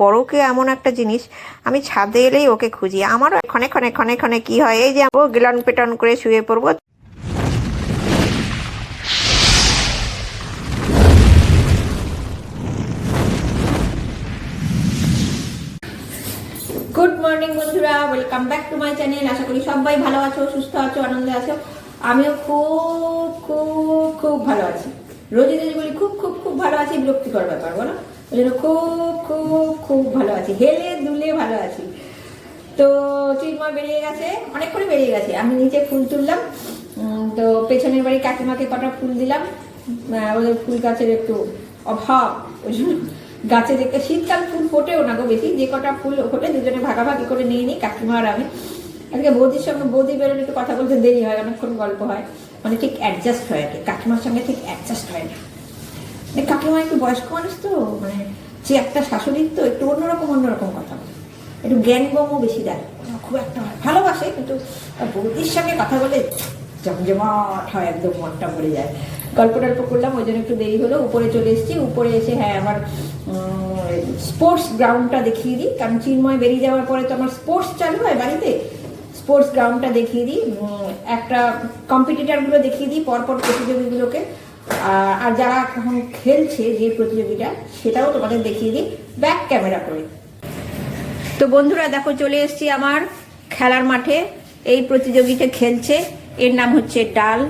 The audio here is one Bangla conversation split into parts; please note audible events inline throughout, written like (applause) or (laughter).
পরকে এমন একটা জিনিস, আমি ছাদে এলেই ওকে খুঁজি। আমারও ক্ষণে ক্ষণে ক্ষণে ক্ষণে কি হয়, এই যে ও গিলন পেটন করে শুয়ে পড়ব। গুড মর্নিং বন্ধুরা। Welcome back to my channel আশা করি সবাই ভালো আছো, সুস্থ আছো, আনন্দে আছো। আমিও খুব খুব খুব ভালো আছি। রোজই যদি বলি খুব খুব খুব ভালো আছি, বিরক্তিকর ব্যাপার, বলো? ওই জন্য খুব খুব খুব ভালো আছি। হেলে দুলে ভালো আছি। তো চিরমা বেরিয়ে গেছে অনেকক্ষণ বেরিয়ে গেছে। আমি নিচে ফুল তুললাম। তো পেছনের বাড়ি কাকিমাকে কটা ফুল দিলাম। ওদের ফুল গাছের একটু অভাব, ওই জন্য গাছে দেখতে শীতকাল ফুল ফোটেও না গো বেশি। যে কটা ফুল ফোটে, দুজনে ভাগাভাগি করে নিয়ে নিই, কাকিমা আর আমি। আজকে বৌদির সঙ্গে, বৌদি বেরোলে একটু কথা বলতে দেরি হয়, অনেকক্ষণ গল্প হয়। মানে ঠিক অ্যাডজাস্ট হয় আর কি। কাকিমার সঙ্গে ঠিক অ্যাডজাস্ট হয় না। কাকিমা একটু বয়স্ক মানুষ তো মানে যে একটা শাশুড়ির তো একটু অন্যরকম অন্যরকম কথা বলে। একটু জ্ঞান গমও বেশি দেয়। খুব একটা ভালোবাসে, কিন্তু বৌদির সঙ্গে কথা বলে জমজমাট হয়, একদম মনটা পড়ে যায়। গল্প টল্প করলাম, ওই জন্য একটু দেরি হলো, উপরে চলে এসেছি। উপরে এসে হ্যাঁ আমার স্পোর্টস গ্রাউন্ডটা দেখিয়ে দিই। কারণ চিন্ময় বেরিয়ে যাওয়ার পরে তো আমার স্পোর্টস চালু হয় বাড়িতে। স্পোর্টস গ্রাউন্ডটা দেখিয়ে দিই। একটা কম্পিটিটারগুলো দেখিয়ে দিই, পরপর প্রতিযোগীগুলোকে। আর যারা এখন খেলছে যে প্রতিযোগিতা, সেটাও তোমাদের দেখিয়ে দিই ব্যাক ক্যামেরা করে। তো বন্ধুরা, দেখো, চলে এসছি আমার খেলার মাঠে। এই প্রতিযোগিতা খেলছে। এর নাম হচ্ছে ডাল।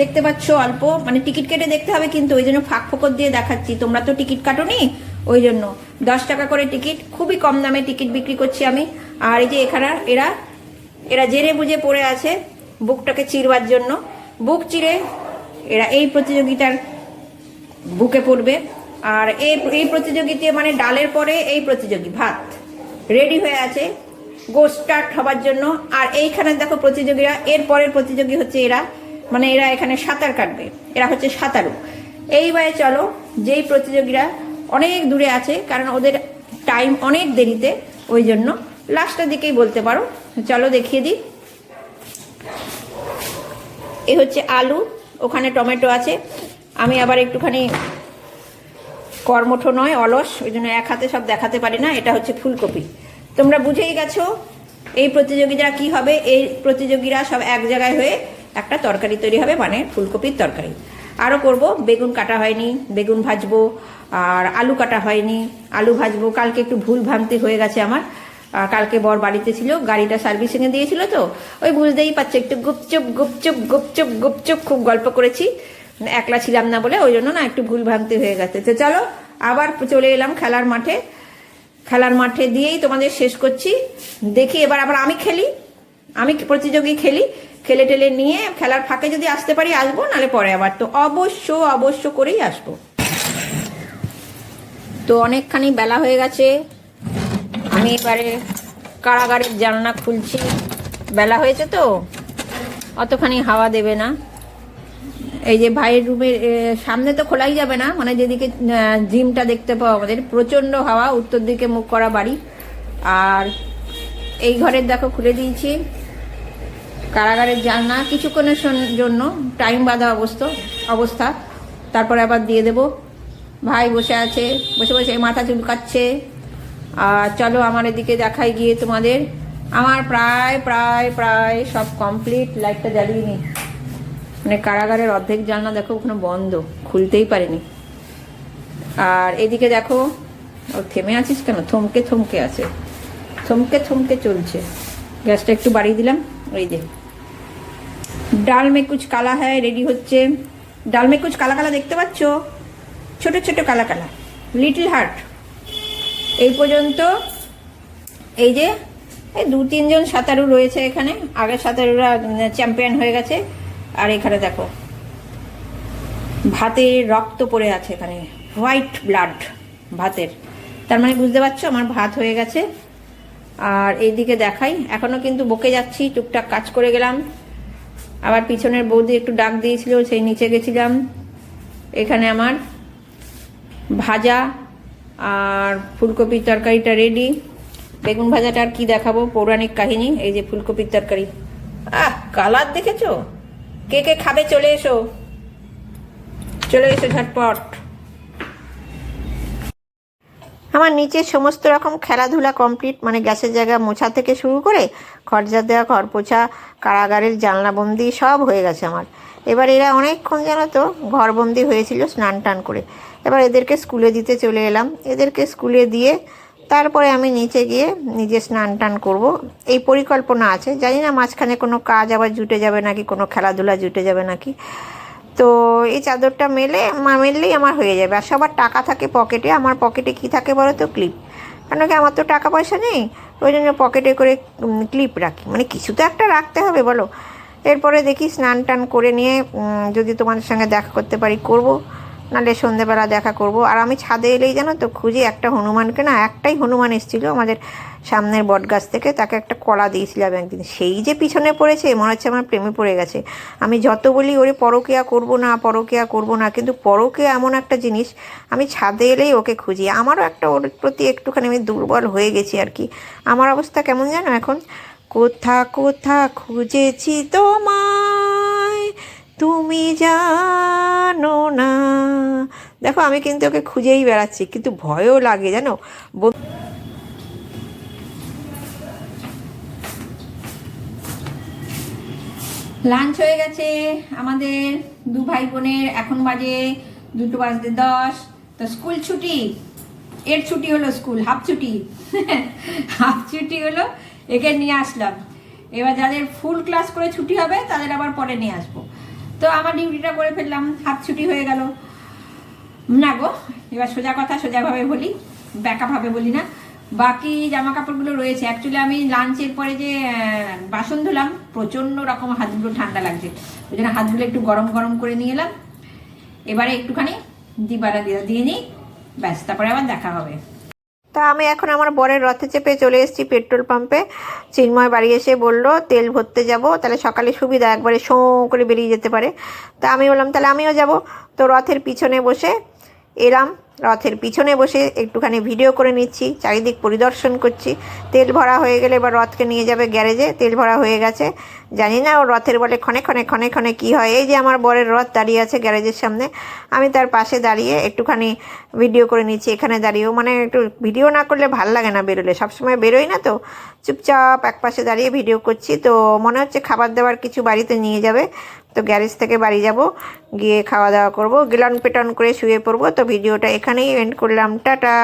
দেখতে পাচ্ছ অল্প মানে টিকিট কেটে দেখতে হবে কিন্তু ওই জন্য ফাঁক ফোকর দিয়ে দেখাচ্ছি। তোমরা তো টিকিট কাটোনি? ওই জন্য। দশ টাকা করে টিকিট, খুবই কম দামে টিকিট বিক্রি করছি আমি। আর এই যে এখানে এরা এরা জেনে বুঝে পড়ে আছে বুকটাকে চিরবার জন্য। বুক চিরে এরা এই প্রতিযোগিতার বুকে পড়বে। আর এই এই প্রতিযোগিতা মানে ডালের পরে এই প্রতিযোগী, ভাত। রেডি হয়ে আছে গো স্টার্ট হবার জন্য। আর এইখানে দেখো প্রতিযোগীরা, এর পরের প্রতিযোগী হচ্ছে এরা। মানে এরা এখানে সাঁতার কাটবে, এরা হচ্ছে সাঁতারু। এইবারে চলো, যেই প্রতিযোগীরা অনেক দূরে আছে, কারণ ওদের টাইম অনেক দেরিতে, ওই জন্য লাস্টের দিকেই বলতে পারো। চলো দেখিয়ে দিই। এ হচ্ছে আলু ওখানে টমেটো আছে। আমি আবার একটুখানি কর্মঠ নয়, অলস, ওই জন্য এক হাতে সব দেখাতে পারি না, এটা হচ্ছে ফুলকপি। তোমরা বুঝেই গেছো এই প্রতিযোগিতা কি হবে? এই প্রতিযোগীরা সব এক জায়গায় হয়ে একটা তরকারি তৈরি হবে মানে ফুলকপির তরকারি। আরও করব, বেগুন কাটা হয়নি, বেগুন ভাজবো, আর আলু কাটা হয়নি, আলু ভাজবো, কালকে একটু ভুল ভ্রান্তি হয়ে গেছে আমার আহ, কালকে বর বাড়িতে ছিল গাড়িটা সার্ভিসিংয়ে দিয়েছিল তো ওই বুঝতেই পারছে একটু গুপচুপ গুপচুপ গুপচুপ গুপচুপ খুব গল্প করেছি। একলা ছিলাম না বলে ওই জন্য না একটু ভুল ভ্রান্তি হয়ে গেছে। তো চলো আবার চলে এলাম খেলার মাঠে। খেলার মাঠে দিয়েই তোমাদের শেষ করছি। দেখি এবার আবার আমি খেলি আমি প্রতিযোগী খেলি। খেলে টেলে নিয়ে খেলার ফাঁকে যদি আসতে পারি আসব নাহলে পরে আবার। তো অবশ্য অবশ্য করেই আসব। তো অনেকখানি বেলা হয়ে গেছে আমি এবারে কারাগারের জানলা খুলছি। বেলা হয়েছে তো, অতখানি হাওয়া দেবে না। এই যে ভাইয়ের রুমের সামনে তো খোলাই যাবে না মানে যেদিকে জিমটা দেখতে পাওয়া আমাদের প্রচণ্ড হাওয়া, উত্তর দিকে মুখ করা বাড়ি। আর এই ঘরের দেখো খুলে দিয়েছি। কারাগারের জানলা কিছুক্ষণের জন্য টাইম বাঁধা অবস্থা অবস্থা। তারপরে আবার দিয়ে দেব। ভাই বসে আছে, বসে বসে মাথা চুলকাচ্ছে। আর চলো আমার এদিকে দেখাই গিয়ে তোমাদের। আমার প্রায় প্রায় প্রায় সব কমপ্লিট লাইটটা জ্বালিয়ে নি মানে কারাগারের অর্ধেক জানলা দেখো ওখানে বন্ধ, খুলতেই পারিনি। আর এদিকে দেখো, ও থেমে আছিস কেন? থমকে থমকে আছে। থমকে থমকে চলছে। গ্যাসটা একটু বাড়িয়ে দিলাম ওই যে। ডাল মে কুচ কালা হ্যায় রেডি হচ্ছে। ডাল মে কুচ কালা কালা দেখতে পাচ্ছ? ছোট ছোট কালা কালা। লিটল হার্ট এই পর্যন্ত এই যে, এই দু তিনজন সাঁতারু রয়েছে এখানে। আগের সাঁতারুরা চ্যাম্পিয়ন হয়ে গেছে। আর এখানে দেখো, ভাতের রক্ত পড়ে আছে এখানে। হোয়াইট ব্লাড ভাতের। তার মানে বুঝতে পারছ, আমার ভাত হয়ে গেছে। আর এইদিকে দেখাই, এখনও কিন্তু বকে যাচ্ছি, টুকটাক কাজ করে গেলাম। আবার পিছনের বৌদি একটু ডাক দিয়েছিল, সেই নিচে গেছিলাম। এখানে আমার ভাজা আর ফুলকপির তরকারিটা রেডি বেগুন ভাজাটা আর কি দেখাবো? পৌরাণিক কাহিনী, এই যে ফুলকপির তরকারি। আহ কালার দেখেছ? কে কে খাবে? চলে এসো। চলে এসো ঝটপট। আমার নিচে সমস্ত রকম খেলাধুলা কমপ্লিট মানে গ্যাসের জায়গা মোছা থেকে শুরু করে খরচা দেওয়া, ঘর পোছা, কারাগারের জানলাবন্দি সব হয়ে গেছে আমার। এবার এরা অনেকক্ষণ যেন তো ঘরবন্দি হয়েছিল স্নান টান করে। এবার এদেরকে স্কুলে দিতে চলে এলাম। এদেরকে স্কুলে দিয়ে তারপরে আমি নিচে গিয়ে নিজে স্নান টান করব। এই পরিকল্পনা আছে। জানি না মাঝখানে কোনো কাজ আবার জুটে যাবে নাকি, কোনো খেলাধুলা জুটে যাবে নাকি। তো এই চাদরটা মেলে মেললেই আমার হয়ে যাবে। আর সবার টাকা থাকে পকেটে, আমার পকেটে কি থাকে বলো তো ক্লিপ। কেন কি আমার তো টাকা পয়সা নেই? ওই জন্য পকেটে করে ক্লিপ রাখি। মানে কিছু তো একটা রাখতে হবে, বলো। এরপরে দেখি স্নান টান করে নিয়ে যদি তোমাদের সঙ্গে দেখা করতে পারি, করব। নাহলে সন্ধেবেলা দেখা করব। আর আমি ছাদে এলেই জানো তো, খুঁজি একটা হনুমানকে না, একটাই হনুমান এসেছিল আমাদের সামনের বটগাছ থেকে, তাকে একটা কলা দিয়েছিলাম একদিন। সেই যে পিছনে পড়েছে, মনে হচ্ছে আমার প্রেমে পড়ে গেছে। আমি যত বলি ওরে পরকিয়া করব না, পরকিয়া করব না, কিন্তু পরকিয়া এমন একটা জিনিস, আমি ছাদে এলেই ওকে খুঁজি। আমারও একটা ওর প্রতি একটুখানি আমি দুর্বল হয়ে গেছি আর কি। আমার অবস্থা কেমন জানো এখন? কোথা কোথা খুঁজেছি তোমায়? তুমি জানো না। দেখো, আমি কিন্তু ওকে খুঁজেই বেড়াচ্ছি, কিন্তু ভয়ও লাগে, জানো? লাঞ্চ হয়ে গেছে। আমাদের দু ভাই বোনের এখন বাজে দুটো বাজতে দশ। তো স্কুল ছুটি? এর ছুটি হলো স্কুল, হাফ ছুটি। (laughs) হাফ ছুটি হলো একে নিয়ে আসলাম। এবার যাদের ফুল ক্লাস করে ছুটি হবে, তাদের আবার পরে নিয়ে আসব। তো আমার ডিউটিটা করে ফেললাম হাফ ছুটি হয়ে গেল। না গো, এবার সোজা কথা সোজাভাবে বলি ব্যাকআপ ভাবে বলি না। বাকি জামা কাপড়গুলো রয়েছে। অ্যাকচুয়ালি আমি লাঞ্চের পরে যে বাসন ধুলাম, প্রচণ্ড রকম হাতগুলো ঠান্ডা লাগছে। ওই জন্য হাতগুলো একটু গরম গরম করে নিয়ে এলাম। এবারে একটুখানি দিবারা দিয়ে দিয়ে নিই। ব্যাস, তারপরে আবার দেখা হবে। তা আমি এখন আমার বরের রথে চেপে চলে এসেছি পেট্রোল পাম্পে। চিন্ময় বাড়ি এসে বলল, তেল ভরতে যাব, তাহলে সকালে সুবিধা, একবারে শোঁ করে বেরিয়ে যেতে পারে। তা আমি বললাম, তাহলে আমিও যাব। তো রথের পিছনে বসে এলাম রথের পিছনে বসে একটুখানি ভিডিও করে নিচ্ছি, চারিদিক পরিদর্শন করছি। তেল ভরা হয়ে গেলে এবার রথকে নিয়ে যাবে গ্যারেজে, তেল ভরা হয়ে গেছে। জানি না ও রথের বলে ক্ষণে ক্ষণে ক্ষণে ক্ষণে কী হয়। এই যে আমার বরের রথ দাঁড়িয়ে আছে গ্যারেজের সামনে, আমি তার পাশে দাঁড়িয়ে একটুখানি ভিডিও করে নিচ্ছি, এখানে দাঁড়িয়েও। মানে একটু ভিডিও না করলে ভালো লাগে না বেরোলে। সবসময় বেরোই না তো? চুপচাপ এক পাশে দাঁড়িয়ে ভিডিও করছি। তো মনে হচ্ছে খাবার দাবার কিছু বাড়িতে নিয়ে যাবে। তো গ্যারেজ থেকে বাড়ি যাব, গিয়ে খাওয়া দাওয়া করব গিলন পেটন করে শুয়ে পড়ব। তো ভিডিওটা এখানেই এন্ড করলাম। টাটা!